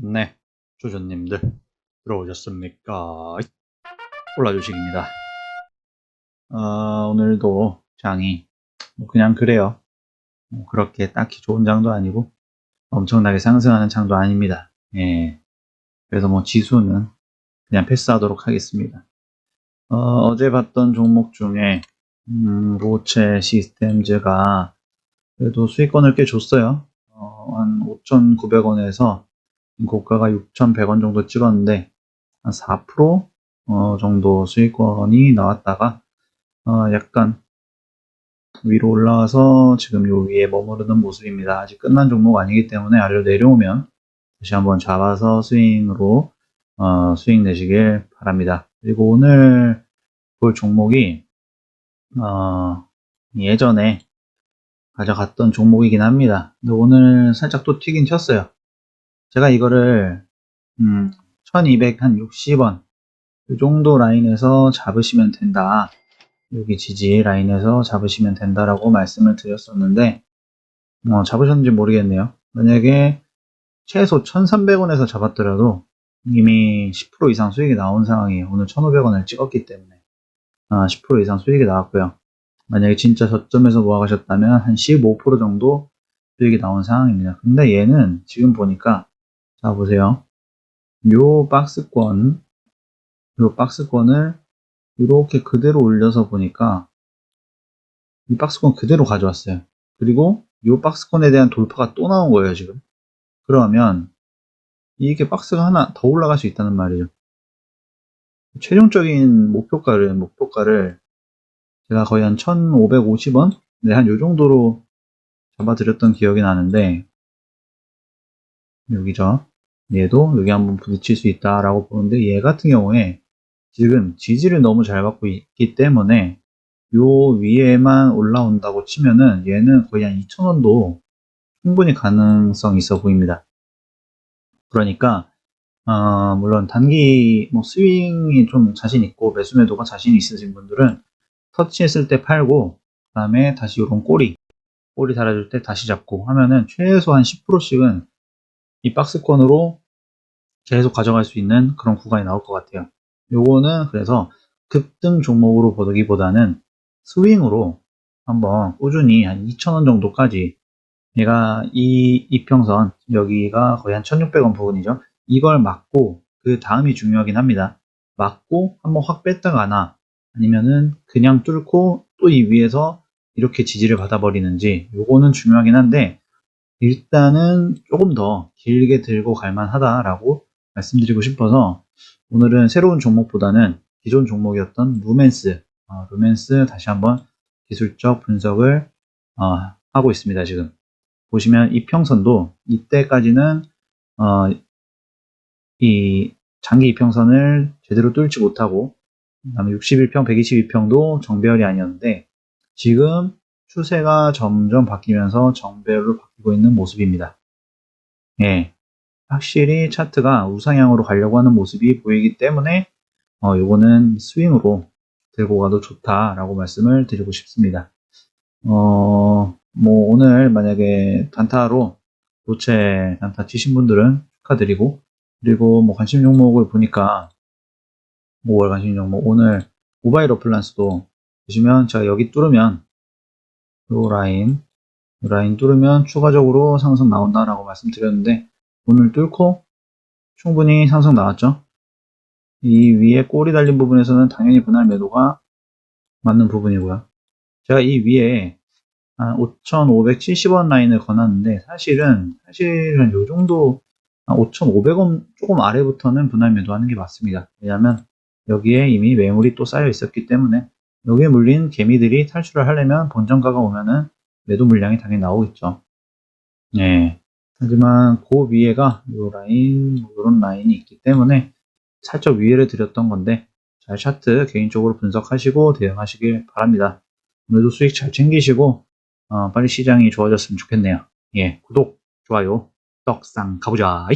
네, 조조님들 들어오셨습니까? 올라주식입니다. 어, 오늘도 장이 뭐 그냥 그래요. 뭐 그렇게 딱히 좋은 장도 아니고 엄청나게 상승하는 장도 아닙니다. 예. 그래서 뭐 지수는 그냥 패스하도록 하겠습니다. 어, 제 봤던 종목 중에 음, 로체 시스템즈가 그래도 수익권을 꽤 줬어요. 어, 한 5,900원에서 고가가 6,100원 정도 찍었는데 한 4% 어, 정도 수익권이 나왔다가 어, 약간 위로 올라와서 지금 요 위에 머무르는 모습입니다. 아직 끝난 종목 아니기 때문에 아래로 내려오면 다시 한번 잡아서 스윙으로 어, 수익 내시길 바랍니다. 그리고 오늘 볼 종목이 어, 예전에 가져갔던 종목이긴 합니다. 근데 오늘 살짝 또 튀긴 쳤어요. 제가 이거를 음, 1260원 이 정도 라인에서 잡으시면 된다. 여기 지지 라인에서 잡으시면 된다라고 말씀을 드렸었는데 어, 잡으셨는지 모르겠네요. 만약에 최소 1300원에서 잡았더라도 이미 10% 이상 수익이 나온 상황이에요. 오늘 1500원을 찍었기 때문에 아, 10% 이상 수익이 나왔고요. 만약에 진짜 저점에서 모아가셨다면 한 15% 정도 수익이 나온 상황입니다. 근데 얘는 지금 보니까 자 보세요. 요 박스권 요 박스권을 이렇게 그대로 올려서 보니까 이 박스권 그대로 가져왔어요. 그리고 요 박스권에 대한 돌파가 또 나온 거예요, 지금. 그러면 이게 박스가 하나 더 올라갈 수 있다는 말이죠. 최종적인 목표가를 목표가를 제가 거의 한 1,550원? 네, 한 요 정도로 잡아드렸던 기억이 나는데 여기죠. 얘도 여기 한번 부딪힐 수 있다라고 보는데 얘 같은 경우에 지금 지지를 너무 잘 받고 있기 때문에 요 위에만 올라온다고 치면은 얘는 거의 한 2,000원도 충분히 가능성 있어 보입니다. 그러니까 어, 물론 단기 뭐 스윙이 좀 자신 있고 매수 매도가 자신 있으신 분들은 터치했을 때 팔고 그 다음에 다시 이런 꼬리 꼬리 달아줄 때 다시 잡고 하면은 최소한 10%씩은 이 박스권으로 계속 가져갈 수 있는 그런 구간이 나올 것 같아요. 요거는 그래서 급등 종목으로 보기보다는 스윙으로 한번 꾸준히 한 2,000원 정도까지 얘가 이 이평선 여기가 거의 한 1,600원 부분이죠. 이걸 막고 그 다음이 중요하긴 합니다. 막고 한번 확 뺐다가나 아니면은 그냥 뚫고 또 이 위에서 이렇게 지지를 받아버리는지 요거는 중요하긴 한데 일단은 조금 더 길게 들고 갈만하다라고 말씀드리고 싶어서 오늘은 새로운 종목보다는 기존 종목이었던 루멘스, 어, 루멘스 다시 한번 기술적 분석을 어, 하고 있습니다. 지금 보시면 이평선도 이때까지는 어, 이 장기 이평선을 제대로 뚫지 못하고 그다음에 61평, 122평도 정배열이 아니었는데 지금 추세가 점점 바뀌면서 정배열로 바뀌고 있는 모습입니다. 예, 확실히 차트가 우상향으로 가려고 하는 모습이 보이기 때문에 어, 요거는 스윙으로 들고 가도 좋다라고 말씀을 드리고 싶습니다. 어, 뭐 오늘 만약에 단타로 도체 단타 치신 분들은 축하드리고 그리고 뭐 관심 종목을 보니까 5월 관심 종목 오늘 모바일 어플란스도 보시면 제가 여기 뚫으면 요 라인 요 라인 뚫으면 추가적으로 상승 나온다라고 말씀드렸는데 오늘 뚫고 충분히 상승 나왔죠. 이 위에 꼬리 달린 부분에서는 당연히 분할 매도가 맞는 부분이고요. 제가 이 위에 한 5,570원 라인을 거놨는데 사실은 사실은 요 정도 5,500원 조금 아래부터는 분할 매도하는 게 맞습니다. 왜냐하면 여기에 이미 매물이 또 쌓여 있었기 때문에 여기에 물린 개미들이 탈출을 하려면 본전가가 오면은 매도 물량이 당연히 나오겠죠. 네. 하지만 그 위에가 요 라인, 이런 라인이 있기 때문에 살짝 위에를 드렸던 건데 잘 차트 개인적으로 분석하시고 대응하시길 바랍니다. 오늘도 수익 잘 챙기시고 어, 빨리 시장이 좋아졌으면 좋겠네요. 예, 구독, 좋아요, 떡상 가보자.